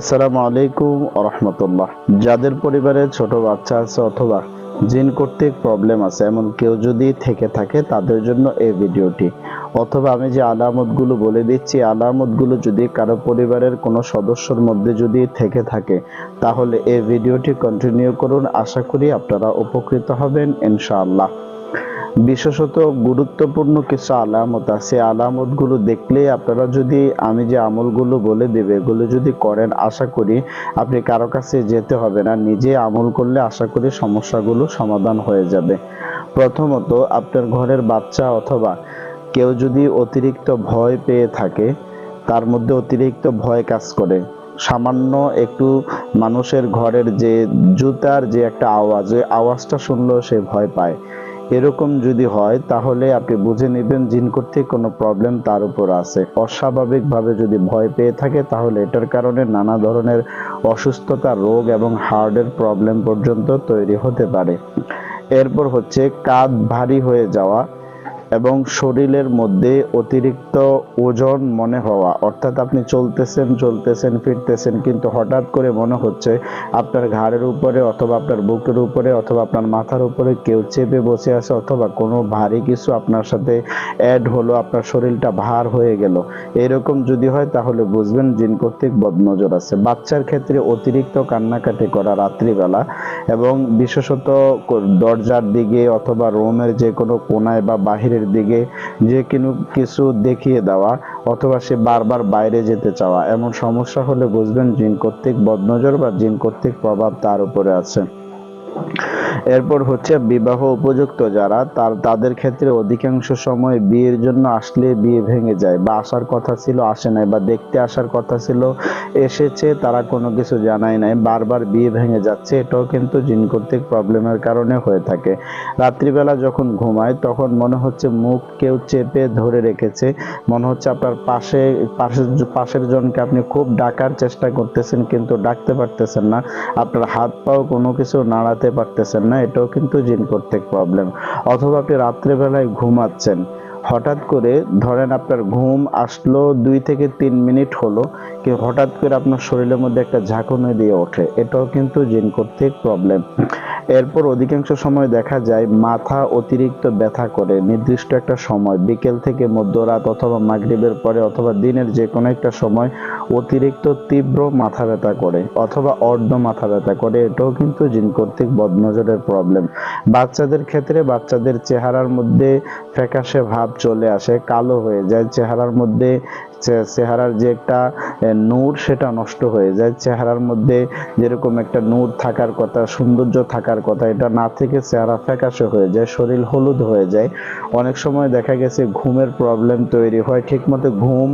আসসালামু আলাইকুম রহমতুল্লাহ। যাদের পরিবারে ছোট বাচ্চা আছে অথবা জিন কর্তৃক প্রবলেম আছে, এমন কেউ যদি থেকে থাকে, তাদের জন্য এই ভিডিওটি। অথবা আমি যে আলামতগুলো বলে দিচ্ছি, আলামতগুলো যদি কারও পরিবারের কোনো সদস্যর মধ্যে যদি থেকে থাকে, তাহলে এই ভিডিওটি কন্টিনিউ করুন। আশা করি আপনারা উপকৃত হবেন, ইনশাআল্লাহ। বিশেষত গুরুত্বপূর্ণ কিছু আলামত আছে। আলামতগুলো দেখলে আপনারা যদি আমি যে আমলগুলো বলে দেবে, এগুলো যদি করেন, আশা করি আপনি কারও কাছে যেতে হবে না। নিজে আমল করলে আশা করি সমস্যাগুলো সমাধান হয়ে যাবে। প্রথমত, আপনার ঘরের বাচ্চা অথবা কেউ যদি অতিরিক্ত ভয় পেয়ে থাকে, তার মধ্যে অতিরিক্ত ভয় কাজ করে। সামান্য একটু মানুষের ঘরের যে জুতার যে একটা আওয়াজ, ওই আওয়াজটা শুনলেও সে ভয় পায়। এরকম যদি হয়, তাহলে আপনি বুঝে নেবেন জিন করতে কোনো প্রবলেম তার উপর আছে। অস্বাভাবিকভাবে যদি ভয় পেয়ে থাকে, তাহলে এটার কারণে নানা ধরনের অসুস্থতা, রোগ এবং হার্টের প্রবলেম পর্যন্ত তৈরি হতে পারে। এরপর হচ্ছে, কাঁধ ভারী হয়ে যাওয়া। এবং শরীরের মধ্যে অতিরিক্ত ওজন মনে হওয়া, অর্থাৎ আপনি চলতেছেন চলতেছেন, ফিরতেছেন, কিন্তু হঠাৎ করে মনে হচ্ছে আপনার ঘাড়ের উপরে অথবা আপনার বুকের উপরে অথবা আপনার মাথার উপরে কেউ চেপে বসে আছে অথবা কোনো ভারী কিছু আপনার সাথে অ্যাড হলো, আপনার শরীরটা ভার হয়ে গেল। এরকম যদি হয় তাহলে বুঝবেন জিন কর্তৃক বদনজর আছে। বাচ্চার ক্ষেত্রে অতিরিক্ত কান্নাকাটি করা রাত্রিবেলা এবং বিশেষত দরজার দিকে অথবা রুমের যে কোনো কোনায় বা বাহিরের দিকে যে কোনো কিছু দেখিয়ে দেওয়া অথবা সে বারবার বাইরে যেতে চাওয়া, এমন সমস্যা হলে বুঝবেন জিন কর্তৃক বদনজর বা জিন কর্তৃক প্রভাব তার উপরে আছে। এরপর হচ্ছে বিবাহ উপযুক্ত যারা, তার, তাদের ক্ষেত্রে অধিকাংশ সময় বিয়ের জন্য আসলে বিয়ে ভেঙে যায় বা আসার কথা ছিল, আসে নাই বা দেখতে আসার কথা ছিল, এসেছে, তারা কোনো কিছু জানায় নাই, বারবার বিয়ে ভেঙে যাচ্ছে, এটাও কিন্তু জিন কর্তৃক প্রবলেমের কারণে হয়ে থাকে। রাত্রিবেলা যখন ঘুমায়, তখন মনে হচ্ছে মুখ কেউ চেপে ধরে রেখেছে, মনে হচ্ছে আপনার পাশে পাশের পাশের জনকে আপনি খুব ডাকার চেষ্টা করতেছেন, কিন্তু ডাকতে পারতেছেন না, আপনার হাত পাও কোনো কিছু নাড়াতে পারতেছেন না এটাও কিন্তু জিন কর্তৃক প্রবলেম অথবা আপনি রাত্রেবেলায় ঘুমাচ্ছেন হঠাৎ করে ধরেন আপনার ঘুম আসলো দুই থেকে তিন মিনিট হলো, কি হঠাৎ করে আপনার শরীরের মধ্যে একটা ঝাঁকুনি দিয়ে ওঠে, এটাও কিন্তু জিন কর্তৃক প্রবলেম এরপর অধিকাংশ সময় দেখা যায় মাথা অতিরিক্ত ব্যথা করে, নির্দিষ্ট একটা সময়, বিকেল থেকে মধ্যরাত অথবা মাগরিবের পরে অথবা দিনের যে কোনো একটা সময় অতিরিক্ত তীব্র মাথা ব্যথা করে অথবা অর্ধ মাথা ব্যথা করে, এটাও কিন্তু জিন কর্তৃক বদনজরের প্রবলেম বাচ্চাদের ক্ষেত্রে বাচ্চাদের চেহারার মধ্যে ফ্যাকাশে ভাব চলে আসে কালো হয়ে যায় চেহারার মধ্যে চেহারার যে একটা নূর সেটা নষ্ট হয়ে যায়। চেহারার মধ্যে যেরকম একটা নূর থাকার কথা, সৌন্দর্য থাকার কথা, এটা না থেকে চেহারা ফ্যাকাশে হয়ে যায়, শরীর হলুদ হয়ে যায়। অনেক সময় দেখা গেছে ঘুমের প্রবলেম তৈরি হয়, ঠিকমতো ঘুম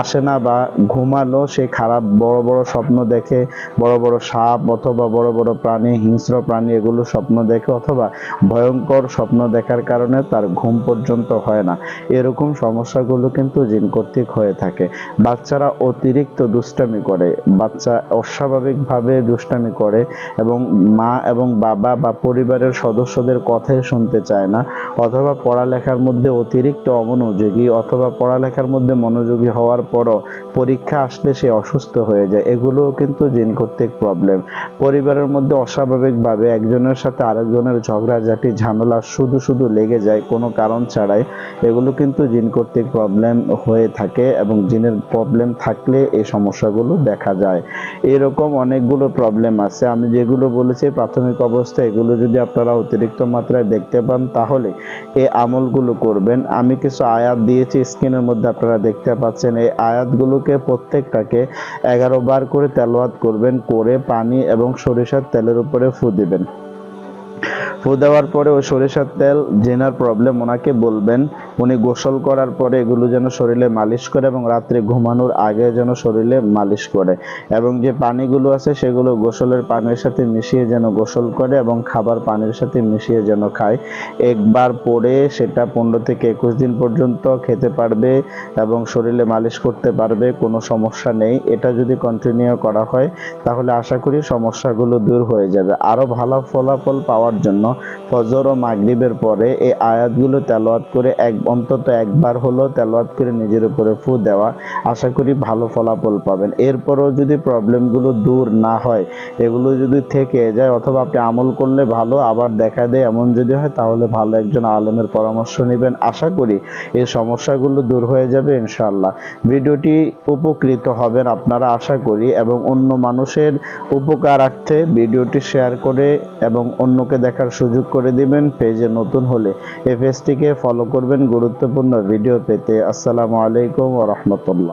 আসে না বা ঘুমালো, সে খারাপ বড় বড় স্বপ্ন দেখে, বড় বড় সাপ অথবা বড় বড় প্রাণী, হিংস্র প্রাণী এগুলো স্বপ্ন দেখে অথবা ভয়ঙ্কর স্বপ্ন দেখার কারণে তার ঘুম পর্যন্ত হয় না। এরকম সমস্যাগুলো কিন্তু জিন কর্তৃক হয়ে থাকে। থাকে। বাচ্চারা অতিরিক্ত দুষ্টামি করে। বাচ্চা অস্বাভাবিকভাবে দুষ্টামি করে এবং মা এবং বাবা বা পরিবারের সদস্যদের কথাই শুনতে চায় না অথবা পড়ালেখার মধ্যে অতিরিক্ত অমনোযোগী অথবা পড়ালেখার মধ্যে মনোযোগী হওয়ার পরও পরীক্ষা আসলে সে অসুস্থ হয়ে যায়। এগুলোও কিন্তু জিন কর্তৃক প্রবলেম পরিবারের মধ্যে অস্বাভাবিকভাবে একজনের সাথে আরেকজনের ঝগড়াঝাটি, ঝামেলা শুধু শুধু লেগে যায় কোনো কারণ ছাড়াই, এগুলো কিন্তু জিন কর্তৃক প্রবলেম হয়ে থাকে এবং জিনের প্রবলেম থাকলে এই সমস্যাগুলো দেখা যায়। এরকম অনেকগুলো প্রবলেম আছে। আমি যেগুলো বলেছি, প্রাথমিক অবস্থা, এগুলো যদি আপনারা অতিরিক্ত মাত্রায় দেখতে পান, তাহলে এই আমলগুলো করবেন। আমি কিছু আয়াত দিয়েছি, স্ক্রিনের মধ্যে আপনারা দেখতে পাচ্ছেন। এই আয়াতগুলোকে প্রত্যেকটাকে এগারো বার করে তেলোয়াত করবেন, করে পানি এবং সরিষার তেলের উপরে ফু দিবেন। ফু দেওয়ার পরে ওই সরিষার তেল, জেনার প্রবলেম ওনাকে বলবেন, উনি গোসল করার পরে এগুলো যেন শরীরে মালিশ করে এবং রাত্রে ঘুমানোর আগে যেন শরীরে মালিশ করে। এবং যে পানিগুলো আছে সেগুলো গোসলের পানির সাথে মিশিয়ে যেন গোসল করে এবং খাবার পানির সাথে মিশিয়ে যেন খায়। একবার পরে সেটা পনেরো থেকে একুশ দিন পর্যন্ত খেতে পারবে এবং শরীরে মালিশ করতে পারবে, কোনো সমস্যা নেই। এটা যদি কন্টিনিউ করা হয়, তাহলে আশা করি সমস্যাগুলো দূর হয়ে যাবে। আরও ভালো ফলাফল পাওয়ার জন্য ফজর ও মাগরিবের পরে এই আয়াতগুলো তেলাওয়াত করে এক, অন্তত একবার হলো তেলাওয়াত করে নিজের উপরে ফু দেওয়া। আশা করি ভালো ফলাফল পাবেন। এরপরও যদি প্রবলেমগুলো দূর না হয়, এগুলো যদি থেকে যায় অথবা আপনি আমল করলে ভালো, আবার দেখা দেয় এমন যদি হয়, তাহলে ভালো একজন আলেমের পরামর্শ নেবেন। আশা করি এই সমস্যাগুলো দূর হয়ে যাবে ইনশাআল্লাহ। ভিডিওটি উপকৃত হবেন আপনারা, আশা করি, এবং অন্য মানুষের উপকার উপকারার্থে ভিডিওটি শেয়ার করে এবং অন্যকে দেখার সুযোগ করে দিবেন, পেজে নতুন হলে এফএসটিকে ফলো করবেন। গুরুত্বপূর্ণ ভিডিও পেতে আসসালামু আলাইকুম ওয়া রাহমাতুল্লাহ।